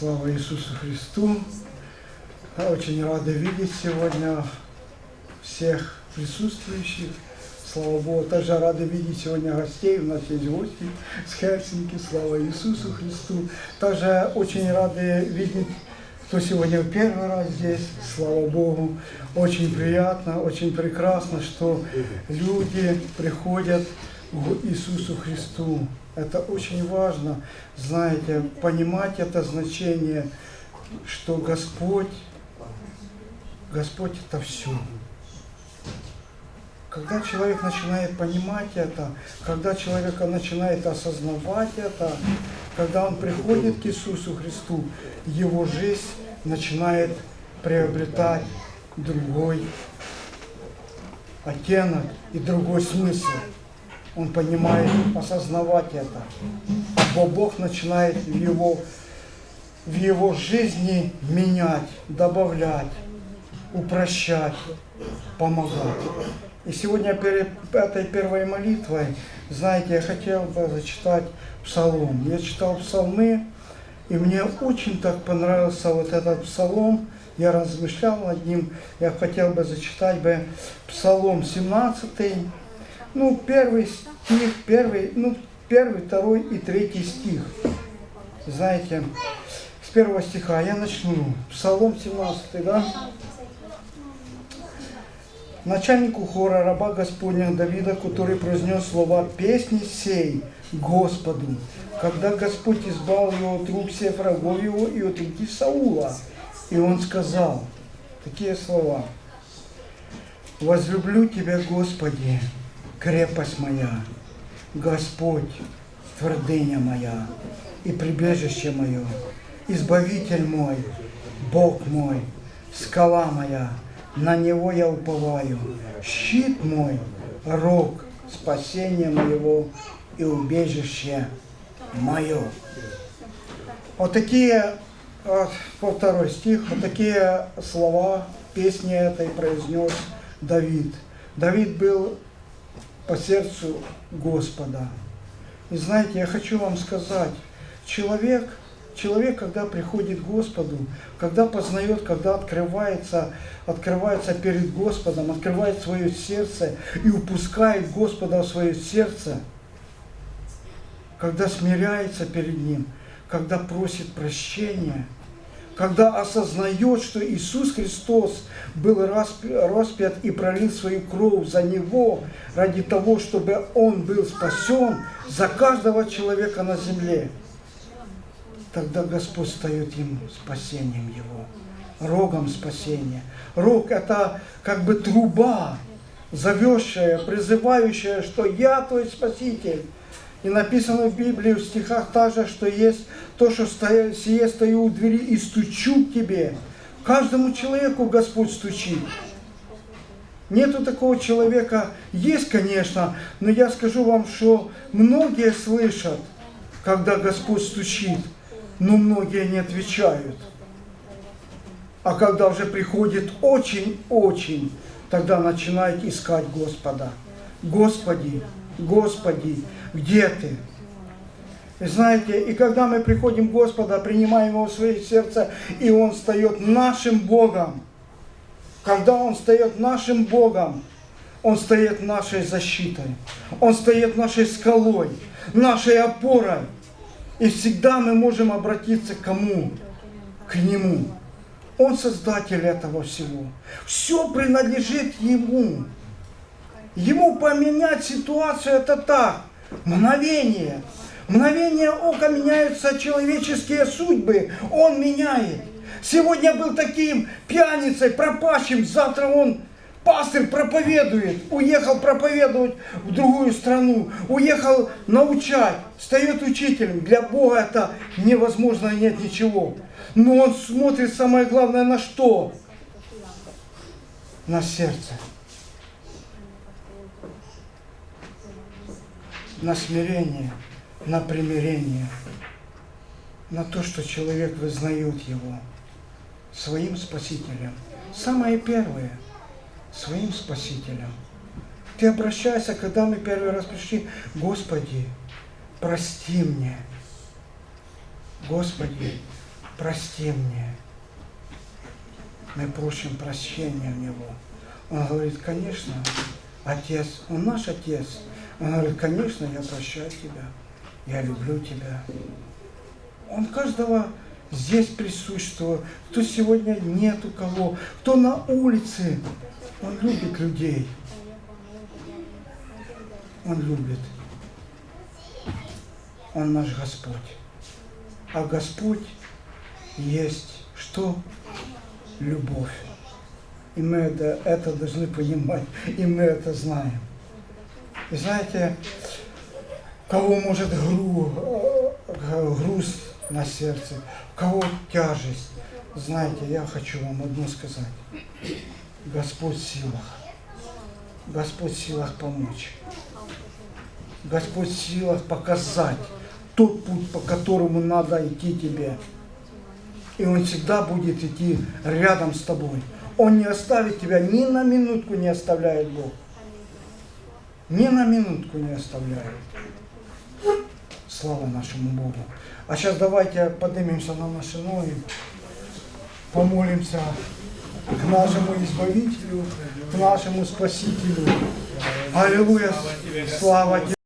Слава Иисусу Христу! Очень рады видеть сегодня всех присутствующих. Слава Богу, также рады видеть сегодня гостей. У нас есть гости с Хельсинки. Слава Иисусу Христу. Также очень рады видеть, кто сегодня в первый раз здесь. Слава Богу. Очень приятно, очень прекрасно, что люди приходят Иисусу Христу. Это очень важно, знаете, понимать это значение, что Господь, Господь это все. Когда человек начинает понимать это, когда человек начинает осознавать это, когда он приходит к Иисусу Христу, его жизнь начинает приобретать другой оттенок и другой смысл. Он понимает, осознавать это. А Бог начинает в его, в его жизни менять, добавлять, упрощать, помогать. И сегодня перед этой первой молитвой, знаете, я хотел бы зачитать псалом. Я читал псалмы, и мне очень так понравился вот этот псалом. Я размышлял над ним. Я хотел бы зачитать бы псалом 17, ну, первый стих, первый, ну, первый, второй и третий стих. Знаете, с первого стиха я начну. Псалом 17, да? начальнику хора раба Господня Давида, который произнес слова песни сей Господу, когда Господь избавил его от рук всех врагов его и от руки Саула. И он сказал такие слова. «Возлюблю Тебя, Господи, крепость моя, Господь, твердыня моя и прибежище мое, Избавитель мой, Бог мой, скала моя, на Него я уповаю. Щит мой, рог, спасение моего и убежище мое. Вот такие, по второй стих, вот такие слова песни этой произнес Давид. Давид был по сердцу Господа. И знаете, я хочу вам сказать, человек – Человек, когда приходит к Господу, когда познает, когда открывается, открывается перед Господом, открывает свое сердце и упускает Господа в свое сердце, когда смиряется перед Ним, когда просит прощения, когда осознает, что Иисус Христос был распят и пролил свою кровь за Него, ради того, чтобы Он был спасен за каждого человека на земле – тогда Господь стает ему спасением его, рогом спасения. Рог – это как бы труба, зовещая, призывающая, что я твой спаситель. И написано в Библии, в стихах также, что есть то, что стою, сие стою у двери и стучу к тебе. Каждому человеку Господь стучит. Нету такого человека, есть, конечно, но я скажу вам, что многие слышат, когда Господь стучит – но многие не отвечают. А когда уже приходит очень-очень, тогда начинают искать Господа. Господи, Господи, где Ты? И знаете, и когда мы приходим к Господу, принимаем Его в свое сердце, и Он встает нашим Богом, когда Он встает нашим Богом, Он стоит нашей защитой, Он стоит нашей скалой, нашей опорой – и всегда мы можем обратиться к кому? К Нему. Он создатель этого всего. Все принадлежит Ему. Ему поменять ситуацию это так. Мгновение. Мгновение ока меняются человеческие судьбы. Он меняет. Сегодня был таким пьяницей, пропащим, завтра он Пастырь проповедует, уехал проповедовать в другую страну, уехал научать, стает учителем. Для Бога это невозможно, нет ничего. Но он смотрит самое главное на что? На сердце. На смирение, на примирение, на то, что человек вызнает его своим спасителем. Самое первое – своим Спасителем. Ты обращайся, когда мы первый раз пришли, Господи, прости мне. Господи, прости мне. Мы просим прощения у Него. Он говорит, конечно, Отец, Он наш Отец. Он говорит, конечно, я прощаю тебя, я люблю тебя. Он каждого здесь присутствует, кто сегодня нет у кого, кто на улице, он любит людей. Он любит. Он наш Господь. А Господь есть что? Любовь. И мы это, это должны понимать, и мы это знаем. И знаете, кого может гру, груз на сердце, кого тяжесть. Знаете, я хочу вам одно сказать. Господь в силах. Господь в силах помочь. Господь в силах показать тот путь, по которому надо идти тебе. И Он всегда будет идти рядом с тобой. Он не оставит тебя, ни на минутку не оставляет Бог. Ни на минутку не оставляет. Слава нашему Богу. А сейчас давайте поднимемся на наши ноги, помолимся к нашему Избавителю, к нашему Спасителю. Аллилуйя. Слава тебе.